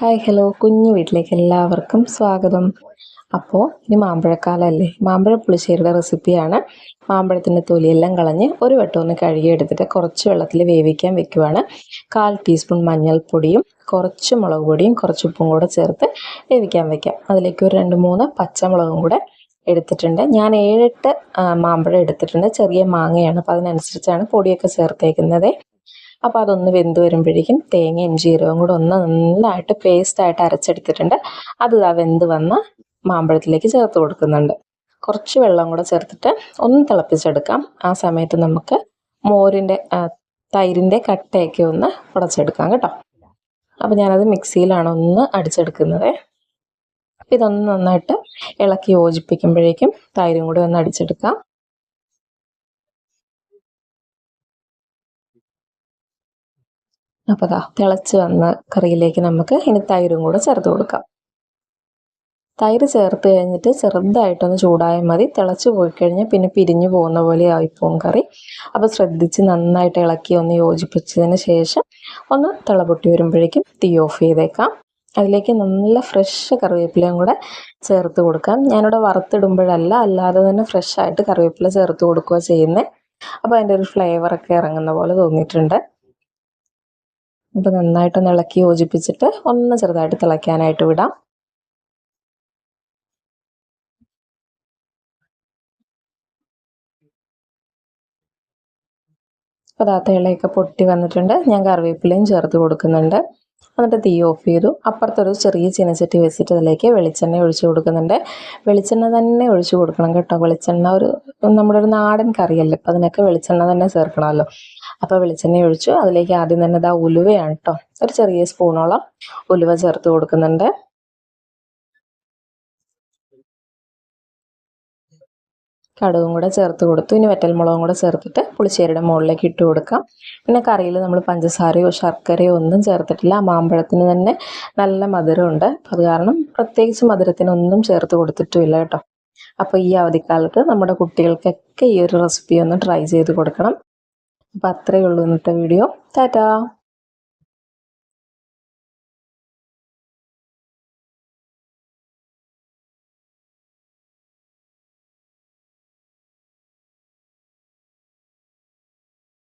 Hi hello. കുഞ്ഞു വീട്ടിലേക്ക് എല്ലാവർക്കും സ്വാഗതം. അപ്പോൾ ഇനി മാമ്പഴക്കാലമല്ലേ മാമ്പഴ പുളിശ്ശേരിയുടെ റെസിപ്പിയാണ്. മാമ്പഴത്തിന്റെ തൊലിയെല്ലാം കളഞ്ഞ് ഒരു വട്ടം ഒന്ന് കഴുകിയെടുത്തിട്ട് കുറച്ച് വെള്ളത്തിൽ വേവിക്കാൻ വെക്കുവാണ്. കാൽ ടീസ്പൂൺ മഞ്ഞൾപ്പൊടിയും കുറച്ച് മുളക് പൊടിയും കുറച്ച് ഉപ്പും കൂടെ ചേർത്ത് വേവിക്കാൻ വെക്കാം. അതിലേക്ക് ഒരു രണ്ട് മൂന്ന് പച്ചമുളകും കൂടെ എടുത്തിട്ടുണ്ട്. ഞാൻ ഏഴെട്ട് മാമ്പഴം എടുത്തിട്ടുണ്ട്. ചെറിയ മാങ്ങയാണ്. അപ്പോൾ അതിനനുസരിച്ചാണ് പൊടിയൊക്കെ ചേർത്തേക്കുന്നത്. അപ്പോൾ അതൊന്ന് വെന്ത് വരുമ്പോഴേക്കും തേങ്ങയും ജീരകവും കൂടെ ഒന്ന് നന്നായിട്ട് പേസ്റ്റായിട്ട് അരച്ചെടുത്തിട്ടുണ്ട്. അത് ആ വെന്ത് വന്ന് മാമ്പഴത്തിലേക്ക് ചേർത്ത് കൊടുക്കുന്നുണ്ട്. കുറച്ച് വെള്ളം കൂടെ ചേർത്തിട്ട് ഒന്ന് തിളപ്പിച്ചെടുക്കാം. ആ സമയത്ത് നമുക്ക് മോരിന്റെ തൈരിന്റെ കട്ടയൊക്കെ ഒന്ന് ഉടച്ചെടുക്കാം കേട്ടോ. അപ്പോൾ ഞാനത് മിക്സിയിലാണ് ഒന്ന് അടിച്ചെടുക്കുന്നത്. ഇതൊന്ന് നന്നായിട്ട് ഇളക്കി യോജിപ്പിക്കുമ്പോഴേക്കും തൈരും കൂടി ഒന്ന് അടിച്ചെടുക്കാം. അപ്പോൾ ദാ തിളച്ച് വന്ന കറിയിലേക്ക് നമുക്ക് ഇനി തൈരും കൂടെ ചേർത്ത് കൊടുക്കാം. തൈര് ചേർത്ത് കഴിഞ്ഞിട്ട് ചെറുതായിട്ടൊന്ന് ചൂടായാൽ മതി. തിളച്ച് പോയി കഴിഞ്ഞാൽ പിന്നെ പിരിഞ്ഞു പോകുന്ന പോലെ ആയിപ്പോവും കറി. അപ്പോൾ ശ്രദ്ധിച്ച് നന്നായിട്ട് ഇളക്കി ഒന്ന് യോജിപ്പിച്ചതിന് ശേഷം ഒന്ന് തിളപൊട്ടി വരുമ്പോഴേക്കും തീ ഓഫ് ചെയ്തേക്കാം. അതിലേക്ക് നല്ല ഫ്രഷ് കറിവേപ്പിലയും കൂടെ ചേർത്ത് കൊടുക്കാം. ഞാനിവിടെ വറുത്തിടുമ്പോഴല്ല അല്ലാതെ തന്നെ ഫ്രഷ് ആയിട്ട് കറിവേപ്പില ചേർത്ത് കൊടുക്കുക ചെയ്യുന്നത് അപ്പോൾ അതിന്റെ ഒരു ഫ്ലേവറൊക്കെ ഇറങ്ങുന്ന പോലെ തോന്നിയിട്ടുണ്ട്. അപ്പോൾ നന്നായിട്ടൊന്ന് ഇളക്കി യോജിപ്പിച്ചിട്ട് ഒന്ന് ചെറുതായിട്ട് തിളയ്ക്കാനായിട്ട് വിടാം. അപ്പോൾ ഇളയൊക്കെ പൊട്ടി വന്നിട്ടുണ്ട്. ഞാൻ കറിവേപ്പിലയും ചേർത്ത് കൊടുക്കുന്നുണ്ട്. എന്നിട്ട് തീ ഓഫ് ചെയ്തു. അപ്പുറത്തൊരു ചെറിയ ചീനച്ചട്ടി വെച്ചിട്ട് അതിലേക്ക് വെളിച്ചെണ്ണ ഒഴിച്ചു കൊടുക്കുന്നുണ്ട്. വെളിച്ചെണ്ണ തന്നെ ഒഴിച്ചു കൊടുക്കണം കേട്ടോ. വെളിച്ചെണ്ണ ഒരു നമ്മുടെ ഒരു നാടൻ കറിയല്ലേ. അപ്പം അതിനൊക്കെ വെളിച്ചെണ്ണ തന്നെ ചേർക്കണമല്ലോ. അപ്പോൾ വെളിച്ചെണ്ണ ഒഴിച്ചു അതിലേക്ക് ആദ്യം തന്നെ ഇതാ ഉലുവയാണ് കേട്ടോ. ഒരു ചെറിയ സ്പൂണോളം ഉലുവ ചേർത്ത് കൊടുക്കുന്നുണ്ട്. കടുകും കൂടെ ചേർത്ത് കൊടുത്തു. ഇനി വറ്റൽമുളകും കൂടെ ചേർത്തിട്ട് പുളിശ്ശേരിയുടെ മുകളിലേക്ക് ഇട്ട് കൊടുക്കാം. പിന്നെ കറിയിൽ നമ്മൾ പഞ്ചസാരയോ ശർക്കരയോ ഒന്നും ചേർത്തിട്ടില്ല. മാമ്പഴത്തിന് തന്നെ നല്ല മധുരമുണ്ട്. അത് കാരണം പ്രത്യേകിച്ച് മധുരത്തിനൊന്നും ചേർത്ത് കൊടുത്തിട്ടുമില്ല കേട്ടോ. അപ്പോൾ ഈ അവധിക്കാലത്ത് നമ്മുടെ കുട്ടികൾക്കൊക്കെ ഈ ഒരു റെസിപ്പി ഒന്ന് ട്രൈ ചെയ്ത് കൊടുക്കണം. അപ്പോൾ അത്രയേ ഉള്ളൂ ഇന്നത്തെ വീഡിയോ ടാറ്റാ!